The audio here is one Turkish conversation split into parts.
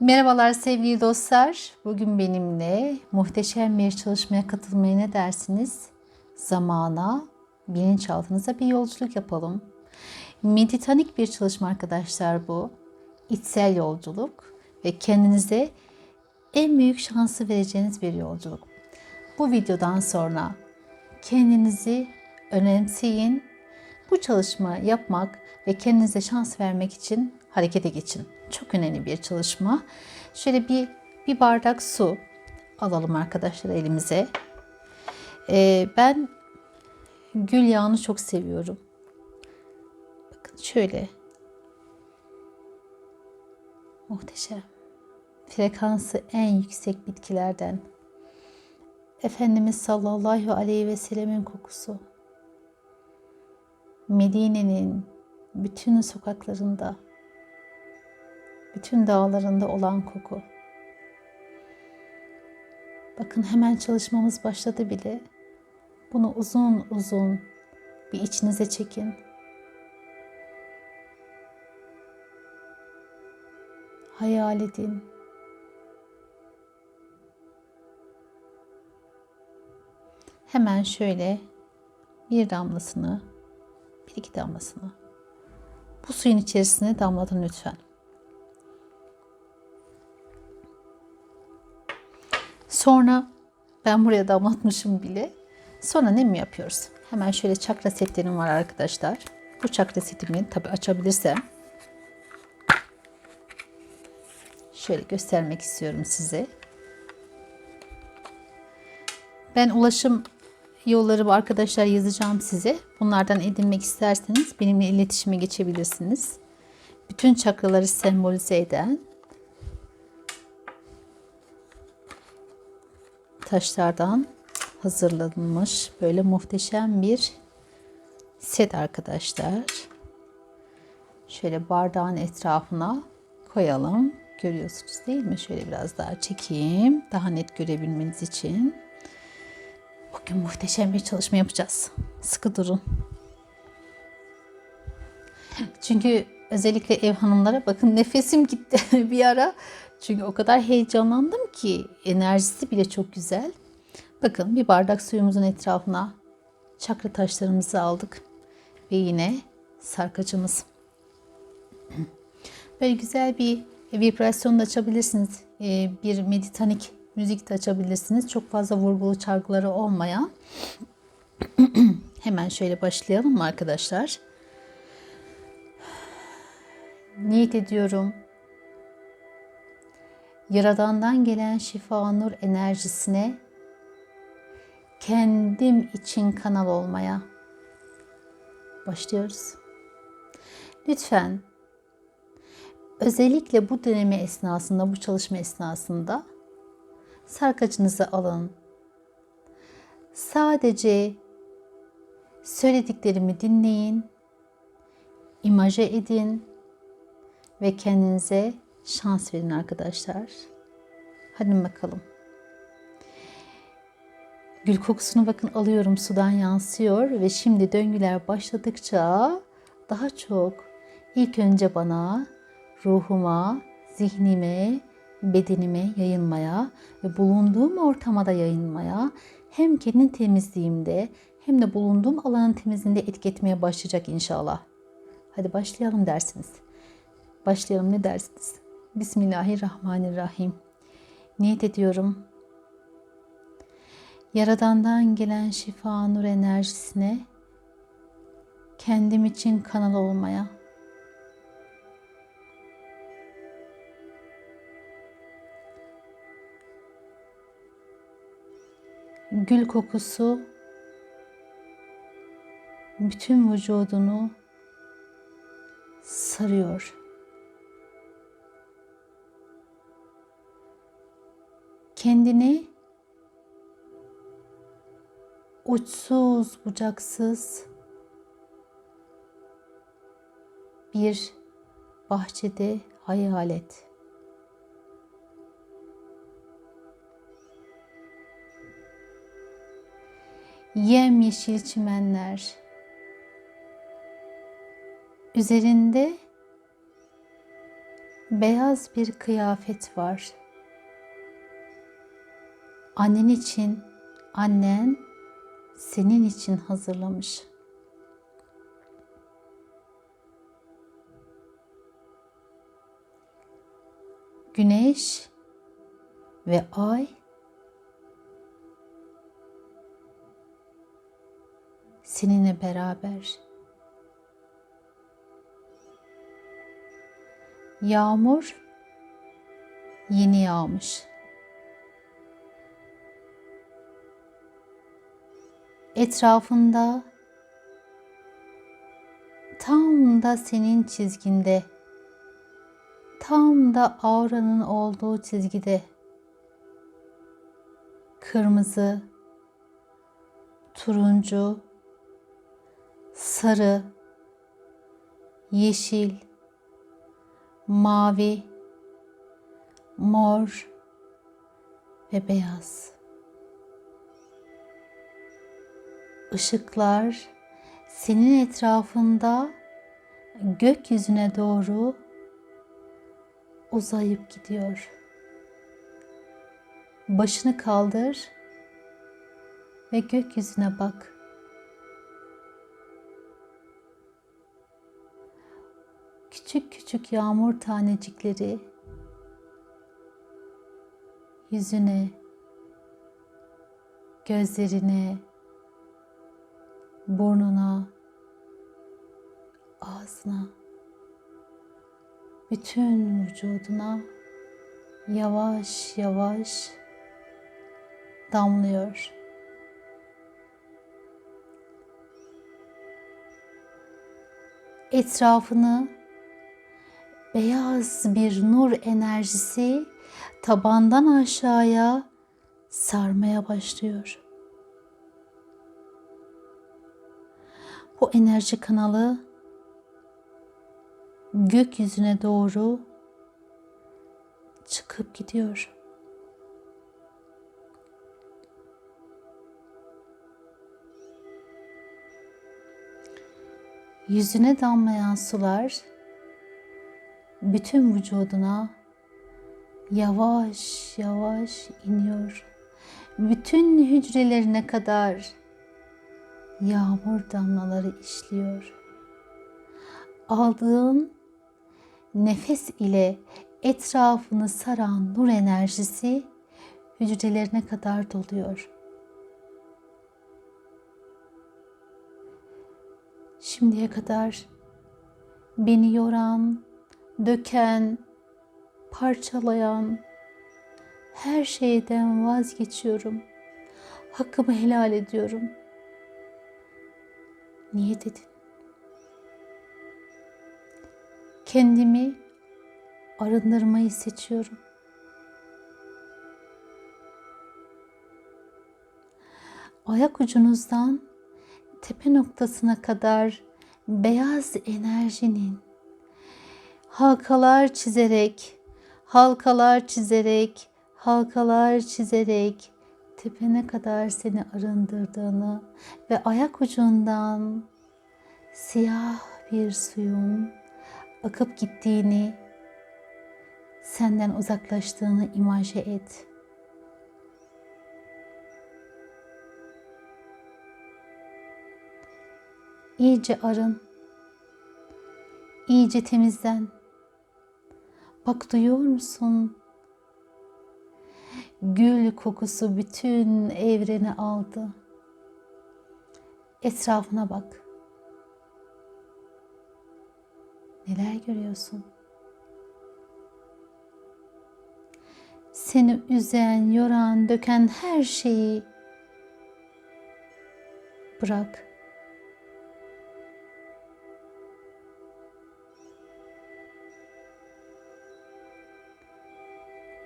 Merhabalar sevgili dostlar. Bugün benimle muhteşem bir çalışmaya katılmaya ne dersiniz? Zamana, bilinçaltınıza bir yolculuk yapalım. Meditanik bir çalışma arkadaşlar bu. İçsel yolculuk ve kendinize en büyük şansı vereceğiniz bir yolculuk. Bu videodan sonra kendinizi önemseyin. Bu çalışma yapmak ve kendinize şans vermek için harekete geçin. Çok önemli bir çalışma. Şöyle bir bir bardak su alalım arkadaşlar elimize. Ee, ben gül yağını çok seviyorum. Bakın şöyle. Muhteşem. Frekansı en yüksek bitkilerden. Efendimiz sallallahu aleyhi ve sellemin kokusu. Medine'nin bütün sokaklarında, bütün dağlarında olan koku. Bakın hemen çalışmamız başladı bile. Bunu uzun uzun bir içinize çekin. Hayal edin. Hemen şöyle bir damlasını, bir iki damlasını bu suyun içerisine damlatın lütfen. Sonra ben buraya damlatmışım bile. Sonra ne mi yapıyoruz? Hemen şöyle çakra setlerim var arkadaşlar. Bu çakra setimi tabi açabilirsem şöyle göstermek istiyorum size. Ben ulaşım yolları arkadaşlar yazacağım size. Bunlardan edinmek isterseniz benimle iletişime geçebilirsiniz. Bütün çakraları sembolize eden taşlardan hazırlanmış böyle muhteşem bir set arkadaşlar. Şöyle bardağın etrafına koyalım. Görüyorsunuz değil mi? Şöyle biraz daha çekeyim. Daha net görebilmeniz için. Bugün muhteşem bir çalışma yapacağız. Sıkı durun. Çünkü özellikle ev hanımlara bakın nefesim gitti bir ara. Çünkü o kadar heyecanlandım ki enerjisi bile çok güzel. Bakın bir bardak suyumuzun etrafına çakra taşlarımızı aldık. Ve yine sarkacımız. Böyle güzel bir vibrasyon da açabilirsiniz. Ee, bir meditanik müzik de açabilirsiniz. Çok fazla vurgulu çalgıları olmayan. Hemen şöyle başlayalım mı arkadaşlar? Niyet ediyorum. Yaradandan gelen şifa nur enerjisine kendim için kanal olmaya başlıyoruz. Lütfen özellikle bu deneme esnasında, bu çalışma esnasında sarkacınızı alın. Sadece söylediklerimi dinleyin, imaje edin ve kendinize şans verin arkadaşlar. Hadi bakalım. Gül kokusunu bakın alıyorum sudan yansıyor ve şimdi döngüler başladıkça daha çok ilk önce bana, ruhuma, zihnime, bedenime yayılmaya ve bulunduğum ortama da yayılmaya hem kendi temizliğimde hem de bulunduğum alanın temizliğinde etki etmeye başlayacak inşallah. Hadi başlayalım dersiniz. Başlayalım ne dersiniz? Bismillahirrahmanirrahim. Niyet ediyorum. Yaradandan gelen şifa nur enerjisine kendim için kanal olmaya, gül kokusu bütün vücudunu sarıyor. Kendini uçsuz bucaksız bir bahçede hayal et. Yemyeşil çimenler. Üzerinde beyaz bir kıyafet var. Annen için, annen senin için hazırlamış. Güneş ve ay seninle beraber. Yağmur yeni yağmış. Etrafında tam da senin çizginde tam da auranın olduğu çizgide kırmızı, turuncu, sarı, yeşil, mavi, mor ve beyaz. Işıklar senin etrafında gökyüzüne doğru uzayıp gidiyor. Başını kaldır ve gökyüzüne bak. Küçük küçük yağmur tanecikleri yüzüne, gözlerine, burnuna, ağzına, bütün vücuduna yavaş yavaş damlıyor. Etrafını beyaz bir nur enerjisi tabandan aşağıya sarmaya başlıyor. Bu enerji kanalı gökyüzüne doğru çıkıp gidiyor. Yüzüne damlayan sular bütün vücuduna yavaş yavaş iniyor. Bütün hücrelerine kadar yağmur damlaları işliyor. Aldığın nefes ile etrafını saran nur enerjisi hücrelerine kadar doluyor. Şimdiye kadar beni yoran, döken, parçalayan her şeyden vazgeçiyorum. Hakkımı helal ediyorum. Niye dedin? Kendimi arındırmayı seçiyorum. Ayak ucunuzdan tepe noktasına kadar beyaz enerjinin halkalar çizerek, halkalar çizerek, halkalar çizerek tepene kadar seni arındırdığını ve ayak ucundan siyah bir suyun akıp gittiğini, senden uzaklaştığını imaje et. İyice arın. İyice temizlen. Bak duyuyor musun? Gül kokusu bütün evreni aldı. Etrafına bak. Neler görüyorsun? Seni üzen, yoran, döken her şeyi bırak.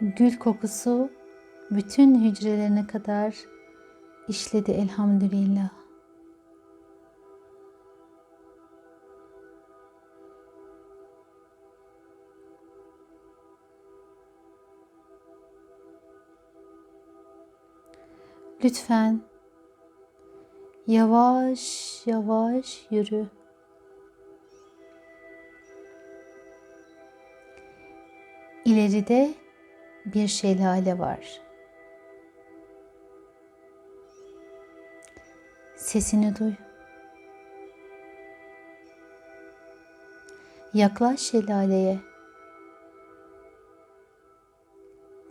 Gül kokusu bütün hücrelerine kadar işledi elhamdülillah. Lütfen yavaş yavaş yürü. İleride bir şelale var. Sesini duy. Yaklaş şelaleye.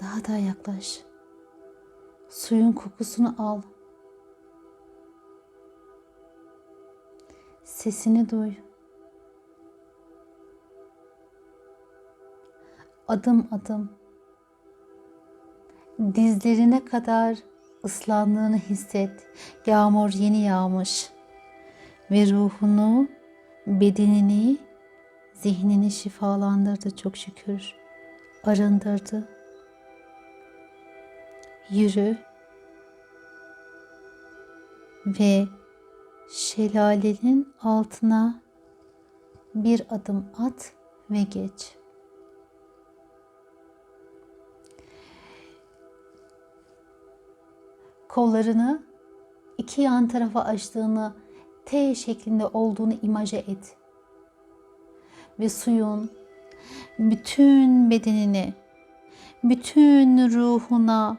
Daha da yaklaş. Suyun kokusunu al. Sesini duy. Adım adım dizlerine kadar ıslandığını hisset. Yağmur yeni yağmış ve ruhunu, bedenini, zihnini şifalandırdı çok şükür. Arındırdı. Yürü ve şelalenin altına bir adım at ve geç. Kollarını iki yan tarafa açtığını, T şeklinde olduğunu imaje et. Ve suyun bütün bedenini, bütün ruhuna,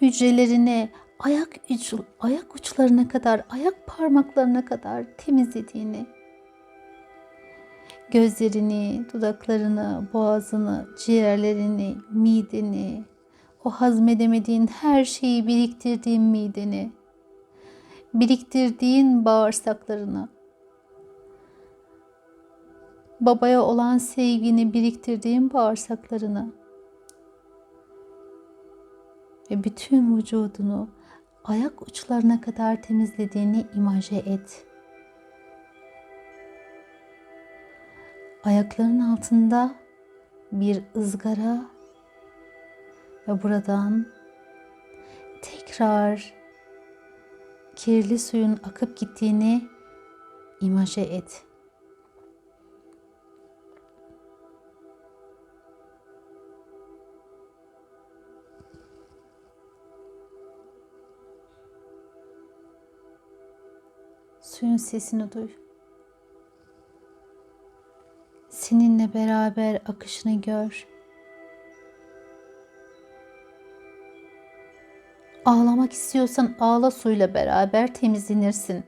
hücrelerine, ayak uç, ayak uçlarına kadar, ayak parmaklarına kadar temizlediğini, gözlerini, dudaklarını, boğazını, ciğerlerini, mideni, o hazmedemediğin her şeyi biriktirdiğin mideni, biriktirdiğin bağırsaklarını, babaya olan sevgini biriktirdiğin bağırsaklarını ve bütün vücudunu ayak uçlarına kadar temizlediğini imaje et. Ayakların altında bir ızgara ve buradan tekrar kirli suyun akıp gittiğini imaje et. Suyun sesini duy. Seninle beraber akışını gör. Ağlamak istiyorsan ağla suyla beraber temizlenirsin.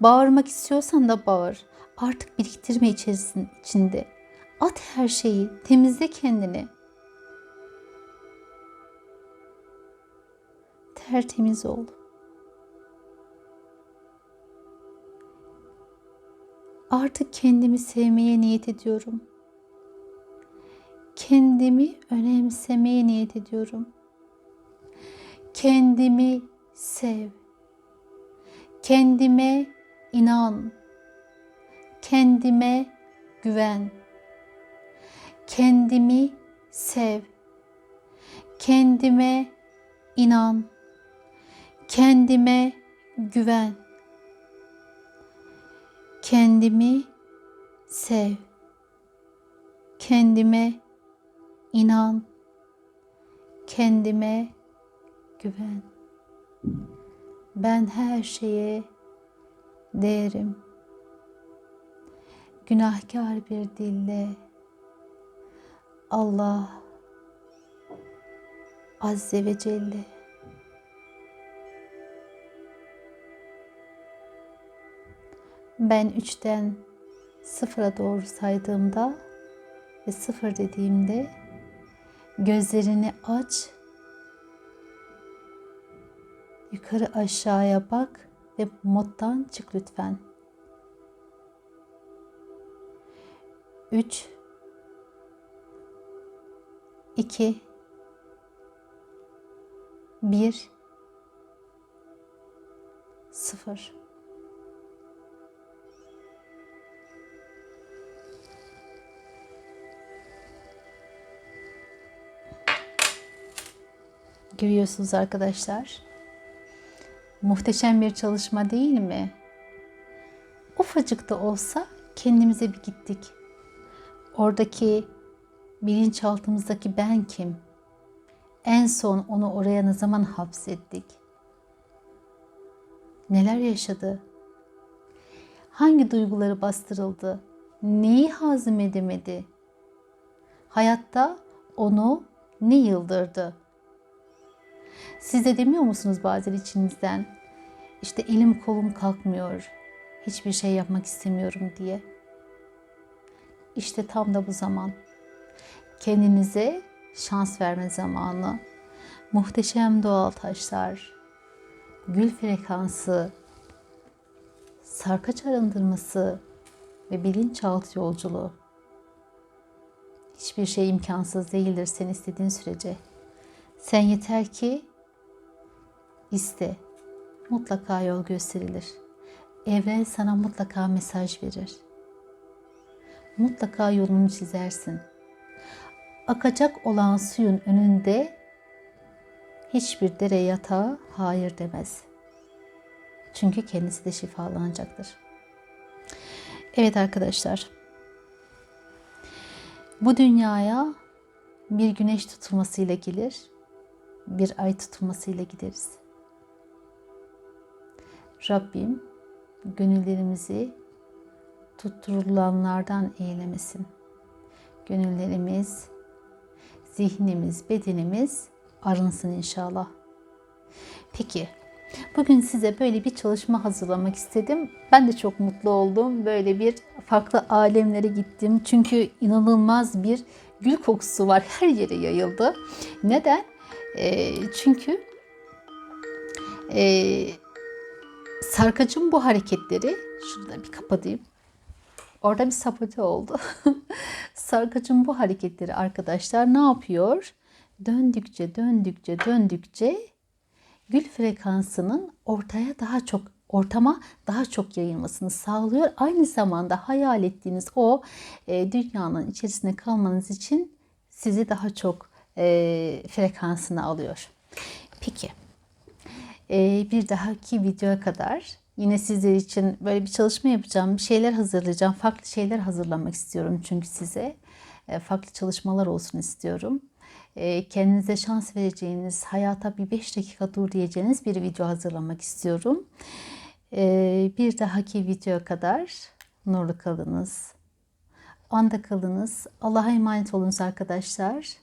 Bağırmak istiyorsan da bağır. Artık biriktirme içerisin içinde. At her şeyi, temizle kendini. Tertemiz ol. Artık kendimi sevmeye niyet ediyorum. Kendimi önemsemeye niyet ediyorum.'' Kendimi sev. Kendime inan. Kendime güven. Kendimi sev. Kendime inan. Kendime güven. Kendimi sev. Kendime inan. Kendime güven. Ben her şeye değerim. Günahkar bir dille Allah Azze ve Celle ben üçten sıfıra doğru saydığımda ve sıfır dediğimde gözlerini aç Yukarı aşağıya bak ve moddan çık lütfen. 3 2 1 0 Görüyorsunuz arkadaşlar. Muhteşem bir çalışma değil mi? Ufacık da olsa kendimize bir gittik. Oradaki bilinçaltımızdaki ben kim? En son onu oraya ne zaman hapsettik? Neler yaşadı? Hangi duyguları bastırıldı? Neyi hazmedemedi? Hayatta onu ne yıldırdı? Siz de demiyor musunuz bazen içinizden? İşte elim kolum kalkmıyor. Hiçbir şey yapmak istemiyorum diye. İşte tam da bu zaman. Kendinize şans verme zamanı. Muhteşem doğal taşlar, gül frekansı, sarkaç arındırması ve bilinçaltı yolculuğu. Hiçbir şey imkansız değildir sen istediğin sürece. Sen yeter ki iste. Mutlaka yol gösterilir. Evren sana mutlaka mesaj verir. Mutlaka yolunu çizersin. Akacak olan suyun önünde hiçbir dere yatağı hayır demez. Çünkü kendisi de şifalanacaktır. Evet arkadaşlar. Bu dünyaya bir güneş tutulmasıyla gelir, bir ay tutulmasıyla gideriz. Rabbim gönüllerimizi tutturulanlardan eylemesin. Gönüllerimiz, zihnimiz, bedenimiz arınsın inşallah. Peki, bugün size böyle bir çalışma hazırlamak istedim. Ben de çok mutlu oldum. Böyle bir farklı alemlere gittim. Çünkü inanılmaz bir gül kokusu var. Her yere yayıldı. Neden? E, çünkü e, sarkacın bu hareketleri, şurada bir kapatayım. Orada bir sabote oldu. Sarkacın bu hareketleri arkadaşlar ne yapıyor? Döndükçe, döndükçe, döndükçe gül frekansının ortaya daha çok ortama daha çok yayılmasını sağlıyor. Aynı zamanda hayal ettiğiniz o e, dünyanın içerisinde kalmanız için sizi daha çok e, frekansını alıyor. Peki. E, bir dahaki videoya kadar yine sizler için böyle bir çalışma yapacağım. Bir şeyler hazırlayacağım. Farklı şeyler hazırlamak istiyorum çünkü size. E, farklı çalışmalar olsun istiyorum. E, kendinize şans vereceğiniz, hayata bir 5 dakika dur diyeceğiniz bir video hazırlamak istiyorum. Bir dahaki videoya kadar nurlu kalınız. Anda kalınız. Allah'a emanet olunuz arkadaşlar.